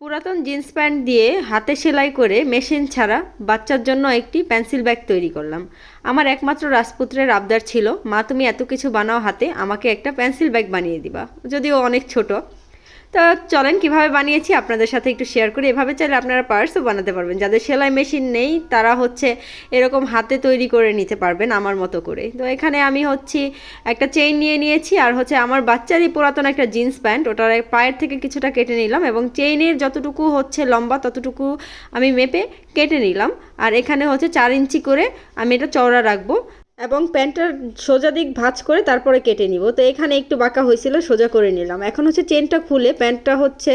পুরাতন jeans pant দিয়ে হাতে সেলাই করে মেশিন ছাড়া বাচ্চার জন্য একটি পেন্সিল ব্যাগ তৈরি করলাম। আমার একমাত্র রাজপুত্রের আবদার ছিল, মা, তুমি এত কিছু বানাও হাতে, আমাকে একটা পেন্সিল ব্যাগ বানিয়ে দিবা। যদিও অনেক ছোট তো চলেন, কীভাবে বানিয়েছি আপনাদের সাথে একটু শেয়ার করি। এভাবে চাইলে আপনারা পার্সও বানাতে পারবেন। যাদের সেলাই মেশিন নেই, তারা হচ্ছে এরকম হাতে তৈরি করে নিতে পারবেন আমার মতো করে। তো এখানে আমি হচ্ছে একটা চেইন নিয়ে নিয়েছি, আর হচ্ছে আমার বাচ্চারই পুরাতন একটা জিন্স প্যান্ট ওটার পায়ের থেকে কিছুটা কেটে নিলাম এবং চেইনের যতটুকু হচ্ছে লম্বা, ততটুকু আমি মেপে কেটে নিলাম। আর এখানে হচ্ছে চার ইঞ্চি করে আমি এটা চওড়া রাখব। এবং প্যান্টটার সোজা দিক ভাঁজ করে তারপরে কেটে নিব। তো এখানে একটু বাঁকা হয়েছিল, সোজা করে নিলাম। এখন হচ্ছে চেনটা খুলে প্যান্টটা হচ্ছে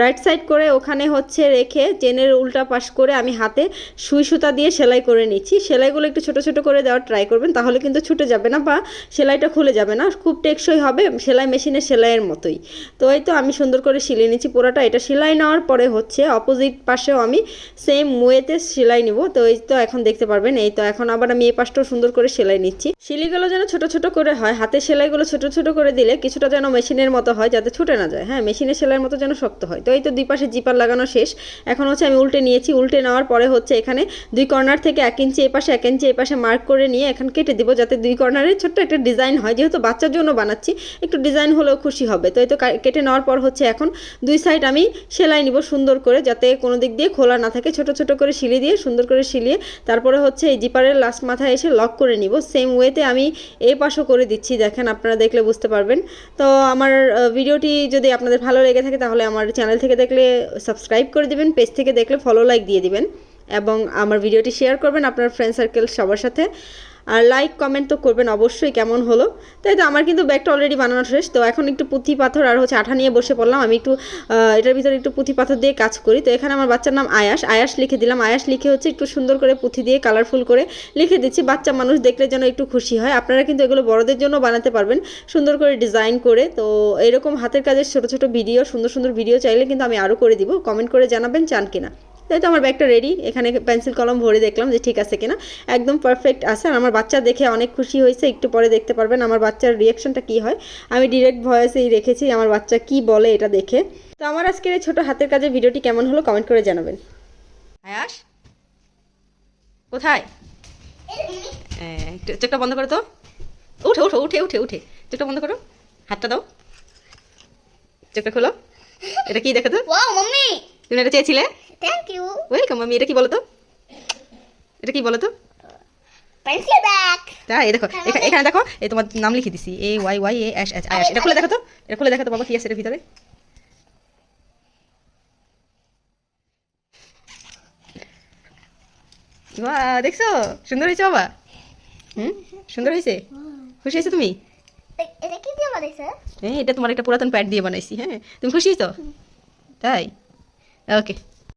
রাইট সাইড করে ওখানে হচ্ছে রেখে চেনের উল্টা পাশ করে আমি হাতে সুই সুতা দিয়ে সেলাই করে নিচ্ছি। সেলাইগুলো একটু ছোট ছোট করে দেওয়ার ট্রাই করবেন, তাহলে কিন্তু ছুটে যাবে না বা সেলাইটা খুলে যাবে না। খুব টেকসই হবে সেলাই মেশিনের সেলাইয়ের মতোই। তো এই তো আমি সুন্দর করে সিলিয়ে নিচ্ছি পুরোটা। এটা সেলাই নেওয়ার পরে হচ্ছে অপোজিট পাশেও আমি সেম ওয়েতে সেলাই নিব। তো এই তো এখন দেখতে পারবেন, এই তো এখন আবার আমি এই পাশটাও সুন্দর করে সেলাই নিচ্ছি। শিলিগুলো যেন ছোট ছোট করে হয় হাতে সেলাইগুলো ছোট ছোট করে দিলে কিছুটা যেন মেশিনের মতো হয় যাতে ছুটে না যায়। হ্যাঁ মেশিনের সেলাইয়ের মতো যেন শক্ত হয়। তো এই তো দুই পাশে জিপার লাগানো শেষ। এখন হচ্ছে আমি উল্টে নিয়েছি। উল্টে নেওয়ার পরে হচ্ছে এখানে দুই কর্নার থেকে এক ইঞ্চি এই পাশে এক ইঞ্চি এই পাশে মার্ক করে নিয়ে এখন কেটে দিব যাতে দুই কর্নারে ছোট্ট একটা ডিজাইন হয়। যেহেতু বাচ্চার জন্য বানাচ্ছি, একটু ডিজাইন হলেও খুশি হবে। তো এই তো কেটে নেওয়ার পর হচ্ছে এখন দুই সাইড আমি সেলাই নিব সুন্দর করে যাতে কোনো দিক দিয়ে খোলা না থাকে। ছোট ছোট করে সিলি দিয়ে সুন্দর করে সিলিয়ে তারপরে হচ্ছে এই জিপারের লাস্ট মাথায় এসে লক করে নিব। সেম ওয়েতে আমি এ পাশও করে দিচ্ছি, দেখেন আপনারা দেখলে বুঝতে পারবেন। তো আমার ভিডিওটি যদি আপনাদের ভালো লেগে থাকে, তাহলে আমার চ্যানেল থেকে দেখলে সাবস্ক্রাইব করে দিবেন পেজ থেকে দেখলে ফলো লাইক দিয়ে দিবেন। এবং আমার ভিডিওটি শেয়ার করবেন আপনার ফ্রেন্ড সার্কেল সবার সাথে। আর লাইক কমেন্ট তো করবেন অবশ্যই কেমন হলো। তাই তো আমার কিন্তু ব্যাগটা অলরেডি বানানো শেষ। তো এখন একটু পুঁথি পাথর আর হচ্ছে আঠা নিয়ে বসে পড়লাম। আমি একটু এটার ভিতরে একটু পুঁথি পাথর দিয়ে কাজ করি। তো এখানে আমার বাচ্চার নাম আয়াস। আয়াস লিখে দিলাম। আয়াস লিখে হচ্ছে একটু সুন্দর করে পুঁথি দিয়ে কালারফুল করে লিখে দিচ্ছি। বাচ্চা মানুষ দেখলে যেন একটু খুশি হয়। আপনারা কিন্তু এগুলো বড়দের জন্য বানাতে পারবেন। সুন্দর করে ডিজাইন করে। তো এরকম হাতের কাজের ছোটো ছোটো ভিডিও সুন্দর সুন্দর ভিডিও চাইলে কিন্তু আমি আরও করে দিব। কমেন্ট করে জানাবেন, চান কিনা। তাই তো আমার ব্যাগটা রেডি এখানে পেন্সিল কলম ভরে দেখলাম যে ঠিক আছে কিনা। একদম পারফেক্ট আছে। আর আমার বাচ্চা দেখে অনেক খুশি হয়েছে। একটু পরে দেখতে পারবেন আমার বাচ্চার রিয়াকশনটা কি হয়। আমি ডিরেক্ট ভয়েসেই রেখেছি আমার বাচ্চা কি বলে এটা দেখে। তো আমার আজকের এই ছোটো হাতের কাজের ভিডিওটি কেমন হলো কমেন্ট করে জানাবেন। আয়াস কোথায়? হ্যাঁ, একটু চোখটা বন্ধ করো তো। উঠে উঠে উঠে উঠে উঠে। চোখটা বন্ধ করো। হাতটা দাও। চোখটা খোলো। এটা কি দেখো তো? তুমি এটা চেয়েছিলে? থ্যাংক ইউ ওয়েলকাম আমি এটা কি বলো তো? এটা কি বলো তো? পেন্সিল ব্যাগ তাই দেখো এখানে দেখো এই তোমার নাম লিখে দিছি। A Y Y A S Ayas এটা খুলে দেখো তো? এটা খুলে দেখো তো বাবা কি আছে এর ভিতরে? বাহ দেখছ? সুন্দর হয়েছে বাবা? হুম? সুন্দর হয়েছে? খুশি হয়েছো তুমি? এটা কি দিয়ে বানাইছে? হ্যাঁ এটা তোমার একটা পুরাতন প্যাড দিয়ে বানাইছি হ্যাঁ? তুমি খুশি তো তাই? ওকে